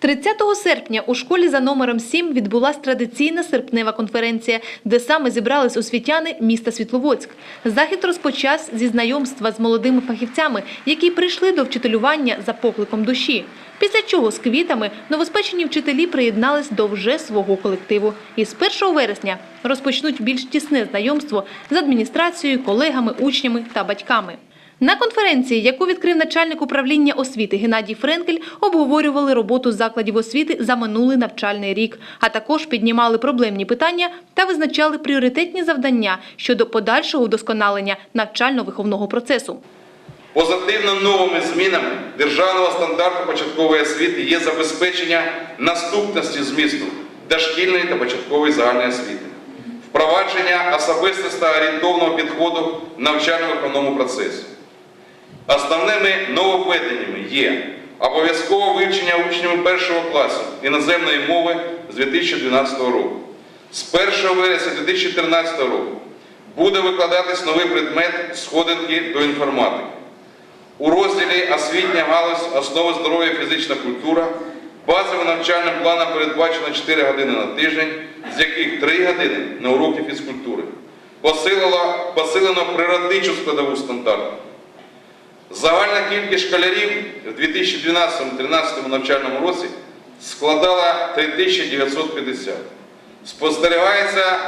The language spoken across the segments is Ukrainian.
30 серпня у школі за номером 7 відбулася традиційна серпнева конференція, де саме зібрались освітяни міста Світловодськ. Захід розпочався зі знайомства з молодими фахівцями, які прийшли до вчителювання за покликом душі. Після чого з квітами новоспечені вчителі приєднались до вже свого колективу. І з 1 вересня розпочнуть більш тісне знайомство з адміністрацією, колегами, учнями та батьками. На конференції, яку відкрив начальник управління освіти Геннадій Френкель, обговорювали роботу закладів освіти за минулий навчальний рік, а також піднімали проблемні питання та визначали пріоритетні завдання щодо подальшого вдосконалення навчально-виховного процесу. Позитивно новими змінами державного стандарту початкової освіти є забезпечення наступності змісту дошкільної та початкової загальної освіти, впровадження особистості орієнтовного підходу навчально-виховному процесі. Основними нововведеннями є обов'язкове вивчення учнями першого класу іноземної мови з 2012 року. З 1 вересня 2013 року буде викладатись новий предмет сходинки до інформатики. У розділі освітня галузь основи здоров'я фізична культура базовим навчальним планом передбачено 4 години на тиждень, з яких 3 години на уроки фізкультури. Посилено, природничу складову стандарту. Загальна кількість школярів в 2012-2013 навчальному році складала 3950. Спостерігається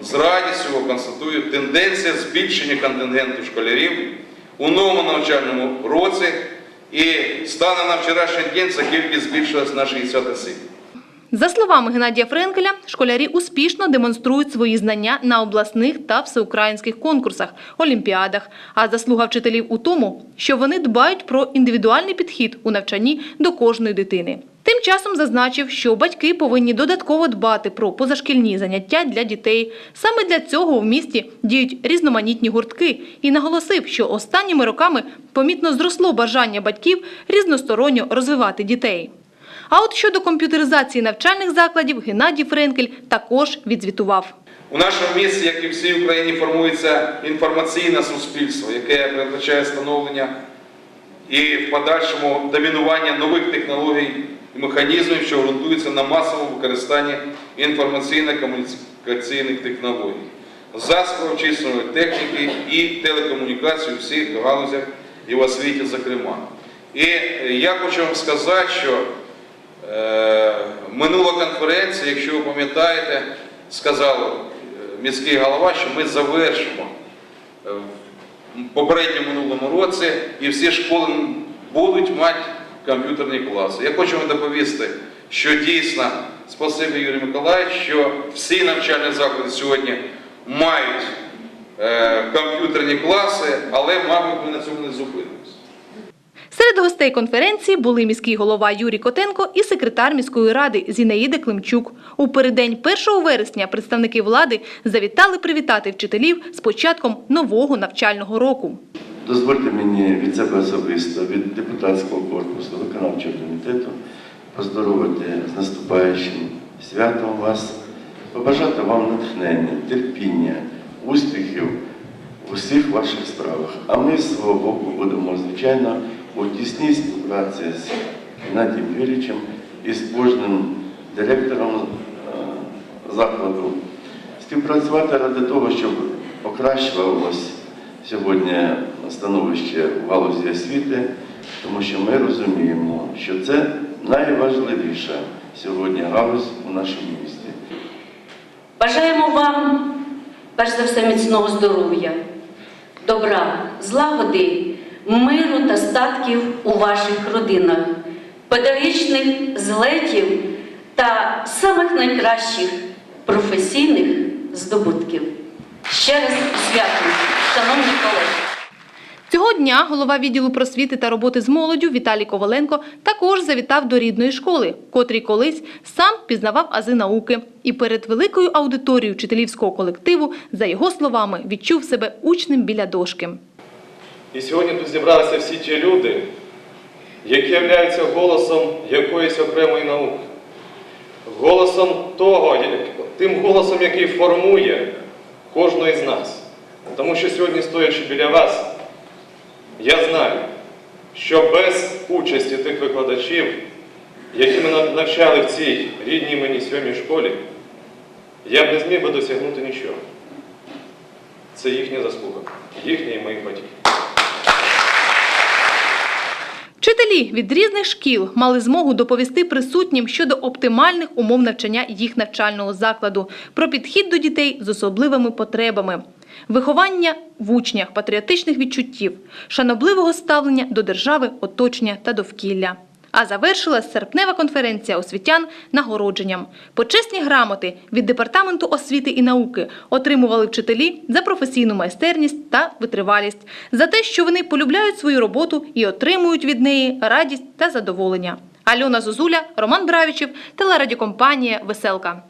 з радістю, констатую, тенденція збільшення контингенту школярів у новому навчальному році і станом на вчорашній день ця кількість збільшилась на 60 осіб. За словами Геннадія Френкеля, школярі успішно демонструють свої знання на обласних та всеукраїнських конкурсах, олімпіадах. А заслуга вчителів у тому, що вони дбають про індивідуальний підхід у навчанні до кожної дитини. Тим часом зазначив, що батьки повинні додатково дбати про позашкільні заняття для дітей. Саме для цього в місті діють різноманітні гуртки і наголосив, що останніми роками помітно зросло бажання батьків різносторонньо розвивати дітей. А от щодо комп'ютеризації навчальних закладів Геннадій Френкель також відзвітував. У нашому місті, як і всій Україні, формується інформаційне суспільство, яке передбачає становлення і в подальшому домінування нових технологій і механізмів, що ґрунтуються на масовому використанні інформаційно-комунікаційних технологій, засобів численної техніки і телекомунікацій у всіх галузях і в освіті, зокрема. І я хочу вам сказати, що Минула конференція, якщо ви пам'ятаєте, сказав е, міський голова, що ми завершимо е, в попередньому минулому році і всі школи будуть мати комп'ютерні класи. Я хочу вам доповісти, що дійсно, спасибі Юрій Миколаївич, що всі навчальні заклади сьогодні мають е, комп'ютерні класи, але, мабуть, ми на цьому не зупинимося. Серед гостей конференції були міський голова Юрій Котенко і секретар міської ради Зінаїда Климчук. У переддень 1 вересня представники влади завітали привітати вчителів з початком нового навчального року. Дозвольте мені від себе особисто, від депутатського корпусу, виконавчого комітету поздоровити з наступаючим святом вас, побажати вам натхнення, терпіння, успіхів у всіх ваших справах. А ми з свого боку будемо, звичайно, у тісній співпраці з Геннадієм Юрійовичем і з кожним директором е, закладу співпрацювати ради того, щоб покращувалось сьогодні становище в галузі освіти, тому що ми розуміємо, що це найважливіша сьогодні галузь у нашому місті. Бажаємо вам, перш за все, міцного здоров'я, добра, злагоди, миру та статків у ваших родинах, педагогічних злетів та самих найкращих професійних здобутків. Ще раз з святом, шановні колеги! Цього дня голова відділу просвіти та роботи з молоддю Віталій Коваленко також завітав до рідної школи, котрий колись сам пізнавав ази науки. І перед великою аудиторією вчителівського колективу, за його словами, відчув себе учнем біля дошки. І сьогодні тут зібралися всі ті люди, які являються голосом якоїсь окремої науки, голосом того, тим голосом, який формує кожного із нас. Тому що сьогодні, стоячи біля вас, я знаю, що без участі тих викладачів які мене навчали в цій рідній мені сьомій школі, я б не зміг би досягнути нічого. Це їхня заслуга, їхня і моїх батьків. Вчителі від різних шкіл мали змогу доповісти присутнім щодо оптимальних умов навчання їх навчального закладу, про підхід до дітей з особливими потребами, виховання в учнях патріотичних відчуттів, шанобливого ставлення до держави, оточення та довкілля. А завершилась серпнева конференція освітян нагородженням. Почесні грамоти від Департаменту освіти і науки отримували вчителі за професійну майстерність та витривалість, за те, що вони полюбляють свою роботу і отримують від неї радість та задоволення. Альона Зозуля, Роман Бравічев, телерадіокомпанія Веселка.